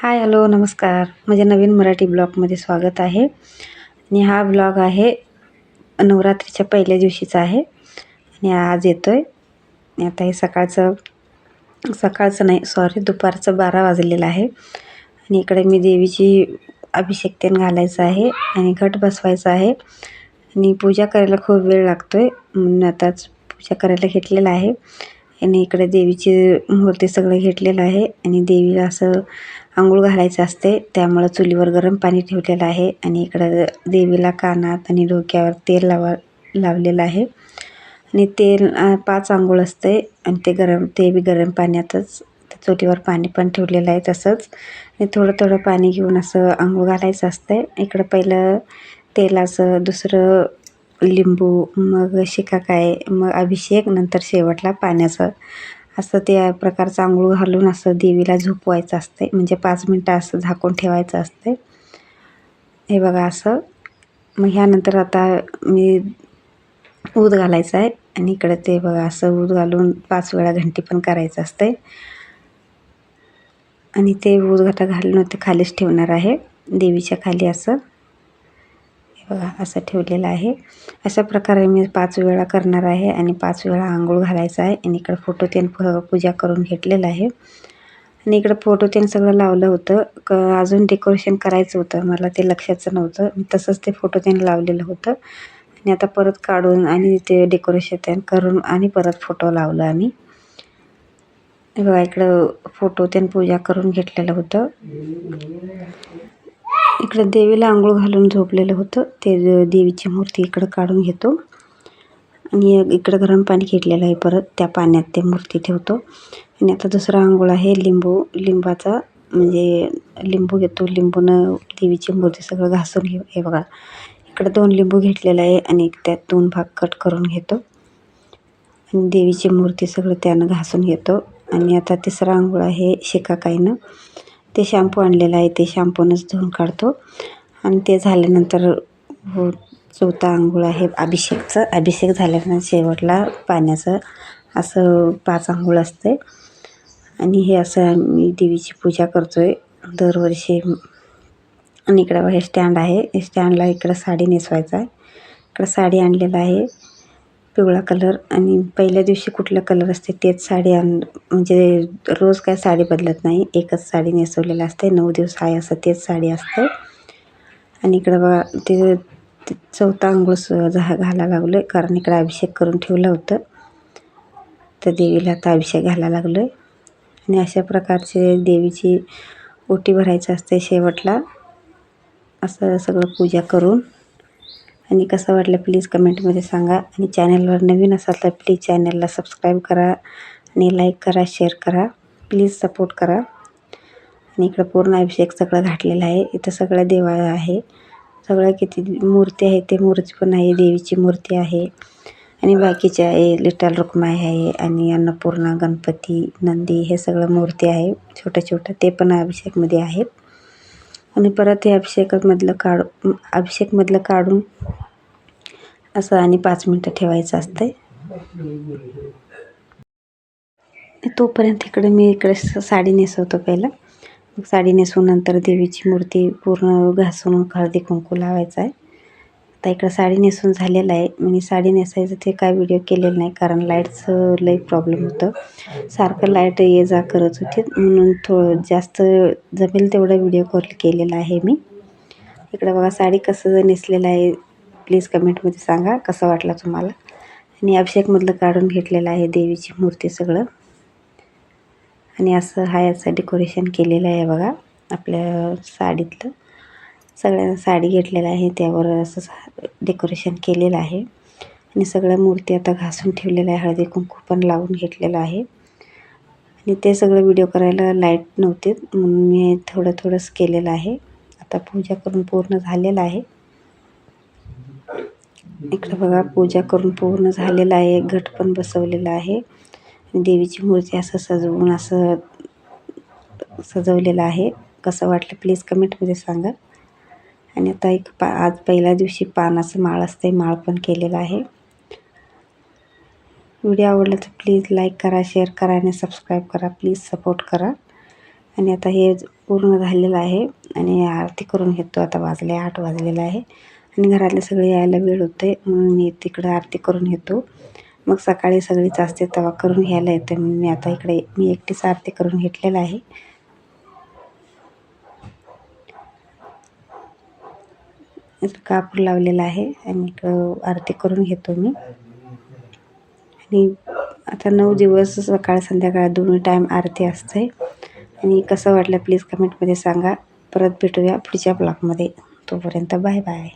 Hi hello नमस्कार. माझ्या नवीन मराठी ब्लॉगमध्ये स्वागत आहे. आणि हा ब्लॉग आहे नवरात्रीच्या पहिल्या दिवशीचा आहे. आणि आज येतो आहे आणि आता हे सकाळचं सकाळचं नाही सॉरी दुपारचं बारा वाजलेलं आहे. आणि इकडे मी देवीची अभिषेक तेन घालायचं आहे आणि घट बसवायचा आहे. आणि पूजा करायला खूप वेळ लागतो आहे म्हणून आताच पूजा करायला घेतलेला आहे. आणि इकडे देवीची मूर्ती सगळं घेतलेलं आहे. आणि देवीला असं आंघोळ घालायचं असते. त्यामुळं चुलीवर गरम पाणी ठेवलेलं आहे आणि इकडं देवीला कानात आणि डोक्यावर तेल लावा लावलेलं आहे. आणि तेल पाच आंघोळ असते आणि ते गरम ते बी गरम पाण्यातच चुलीवर पाणी पण ठेवलेलं आहे तसंच. आणि थोडं थोडं पाणी घेऊन असं आंघोळ घालायचं असतं इकडं पहिलं तेलाचं दुसरं लिंबू मग शिकाकाय मग अभिषेक नंतर शेवटला पाण्याचं. असं त्या प्रकारचं आंघोळ घालून असं देवीला झोपवायचं असते म्हणजे पाच मिनटं असं झाकून ठेवायचं असते हे बघा असं. मग ह्यानंतर आता मी ऊद घालायचं आहे. आणि इकडे ते बघा असं ऊद घालून पाच वेळा घंटी पण करायचं असते आणि ते ऊद घाटा घालून ते खालीच ठेवणार आहे. देवीच्या खाली असं. बघा असं ठेवलेलं आहे. अशा प्रकारे मी पाच वेळा करणार आहे आणि पाच वेळा आंघोळ घालायचं आहे. आणि इकडं फोटो त्यान पूजा करून घेतलेलं आहे. आणि इकडं फोटो त्यान सगळं लावलं होतं. क अजून डेकोरेशन करायचं होतं. मला ते लक्षाचं नव्हतं. मी तसंच ते फोटो त्याने लावलेलं होतं. आणि आता परत काढून आणि ते डेकोरेशन त्यान करून आणि परत फोटो लावलं आम्ही. बघा इकडं फोटो त्यान पूजा करून घेतलेलं होतं. इकडं देवीला आंघोळ घालून झोपलेलं होतं. ते देवीची मूर्ती इकडं काढून घेतो. आणि इकडं गरम पाणी घेतलेलं आहे परत. त्या पाण्यात ते मूर्ती ठेवतो. आणि आता दुसरा आंघोळ आहे. लिंबू लिंबाचा म्हणजे लिंबू घेतो. लिंबूनं देवीची मूर्ती सगळं घासून घे हे बघा. इकडं दोन लिंबू घेतलेलं आहे आणि त्यात दोन भाग कट करून घेतो. आणि देवीची मूर्ती सगळं त्यानं घासून घेतो. आणि आता तिसरा आंघोळ आहे शिकाकाईनं. ते शॅम्पू आणलेलं आहे ते शॅम्पूनच धुवून काढतो. आणि ते झाल्यानंतर हो चौथा आंघोळ आहे अभिषेकचं. अभिषेक झाल्यानंतर शेवटला पाण्याचं असं पाच आंघोळ असते आणि हे असं आम्ही देवीची पूजा करतो आहे दरवर्षी आणि इकडं हे स्टँड आहे. स्टँडला इकडं साडी नेसवायचं आहे. इकडं साडी आणलेलं आहे. पिवळा कलर आणि पहिल्या दिवशी कुठला कलर असते तेच साडी आण म्हणजे रोज काय साडी बदलत नाही. एकच साडी नेसवलेलं असते. नऊ दिवस आहे असं तेच साडी असते. आणि इकडं बघा ते चौथा अंघोळ झा घाला लागलो आहे कारण इकडं अभिषेक करून ठेवलं होतं. तर देवीला आता अभिषेक घालायला लागलो आहे आणि अशा प्रकारचे देवीची ओटी भरायचं असते शेवटला. असं सगळं पूजा करून. आणि कसं वाटलं प्लीज कमेंटमध्ये सांगा. आणि चॅनलवर नवीन असाल तर प्लीज चॅनलला सबस्क्राईब करा आणि लाईक करा शेअर करा. प्लीज सपोर्ट करा. आणि इकडं पूर्ण अभिषेक सगळं घातलेलं आहे. इथं सगळं देवा आहे. सगळं किती मूर्ती आहे ते मूर्ती पण आहे. देवीची मूर्ती आहे. आणि बाकीचे आहे लिटल रुक्माई आहे आणि अन्नपूर्णा गणपती नंदी हे सगळं मूर्ती आहे. छोट्या छोट्या ते पण अभिषेकमध्ये आहेत. आणि परत हे अभिषेकामधलं काढू अभिषेकमधलं काढून असं आणि पाच मिनटं ठेवायचं असतं तोपर्यंत इकडे मी इकडे साडी नेसवतो पहिलं. मग साडी नेसून नंतर देवीची मूर्ती पूर्ण घासून हळदी कुंकू लावायचं आहे. आता इकडं साडी नेसून झालेलं आहे. मी साडी नेसायचं ते काय व्हिडिओ केलेलं नाही कारण लाईटचं लई प्रॉब्लेम होतं. सारखं लाइट ये जा करत होती. म्हणून थोडं जास्त जमेल तेवढा व्हिडिओ कॉल केलेला आहे मी. इकडं बघा साडी कसं नेसलेलं आहे. प्लीज कमेंटमध्ये सांगा कसं वाटलं तुम्हाला. आणि अभिषेकमधलं काढून घेतलेलं आहे देवीची मूर्ती सगळं. आणि असं हा याचं डेकोरेशन केलेलं आहे बघा आपल्या साडीतलं. सगळ्यांना साडी घेतलेलं आहे. त्यावर असं डेकोरेशन केलेलं आहे. आणि सगळ्या मूर्ती आता घासून ठेवलेल्या आहे हळदी कुंकू पण लावून घेतलेलं आहे. आणि ते सगळं व्हिडिओ करायला लाइट नव्हते. म्हणून मी थोडं थोडंच केलेलं आहे. आता पूजा करून पूर्ण झालेलं आहे. इकडं बघा पूजा करून पूर्ण झालेलं आहे. घट पण बसवलेलं आहे. देवीची मूर्ती असं सजवून असं सजवलेलं आहे. कसं वाटलं प्लीज कमेंटमध्ये सांगा. आणि आता एक पा आज पहिल्या दिवशी पानाचं माळ असते माळ पण केलेलं आहे. व्हिडिओ आवडला तर प्लीज लाईक करा शेअर करा आणि सबस्क्राईब करा. प्लीज सपोर्ट करा. आणि आता हे पूर्ण झालेलं आहे आणि आरती करून घेतो. आता वाजले आठ वाजलेलं आहे आणि घरातले सगळे यायला वेळ होते म्हणून मी तिकडं आरती करून घेतो. मग सकाळी सगळीच असते तवा करून घ्यायला येते. म्हणून मी आता इकडे मी एकटीच आरती करून घेतलेलं आहे. कापूर लावलेला आहे आणि आरती करून घेतो मी. आणि आता नऊ दिवस सकाळ संध्याकाळ दोन्ही टाईम आरती असते. आणि कसं वाटलं प्लीज कमेंटमध्ये सांगा. परत भेटूया पुढच्या ब्लॉगमध्ये तोपर्यंत बाय बाय